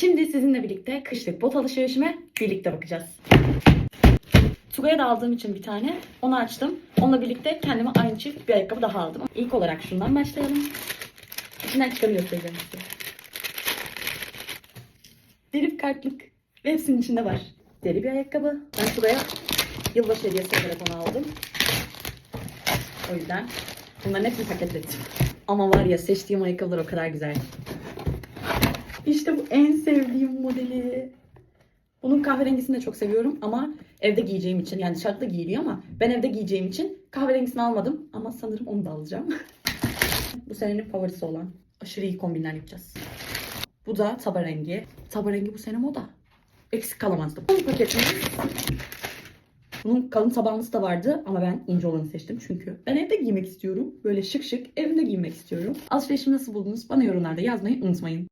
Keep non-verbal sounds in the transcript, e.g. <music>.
Şimdi sizinle birlikte kışlık bot alışverişime birlikte bakacağız. Tugay'a da aldığım için bir tane onu açtım. Onunla birlikte kendime aynı çift bir ayakkabı daha aldım. İlk olarak şundan başlayalım. İçinden çıkanı göstereceğim size. Deri kartlık. Ve hepsinin içinde var. Deri bir ayakkabı. Ben Tugay'a yılbaşı hediyesi olarak onu aldım. O yüzden bunların hepsini paketledim. Ama var ya seçtiğim ayakkabılar o kadar güzel. İşte bu en sevdiğim modeli. Bunun kahverengisini de çok seviyorum ama evde giyeceğim için yani dışarıda giyiliyor ama ben evde giyeceğim için kahverengisini almadım ama sanırım onu da alacağım. <laughs> bu senenin favorisi olan aşırı iyi kombinler yapacağız. Bu da taba rengi. Taba rengi bu sene moda. Eksik kalamazdı. Bunun paketimiz. Bunun kalın tabağımız da vardı ama ben ince olanı seçtim çünkü ben evde giymek istiyorum. Böyle şık şık evimde giymek istiyorum. Alışverişimi nasıl buldunuz? Bana yorumlarda yazmayı unutmayın.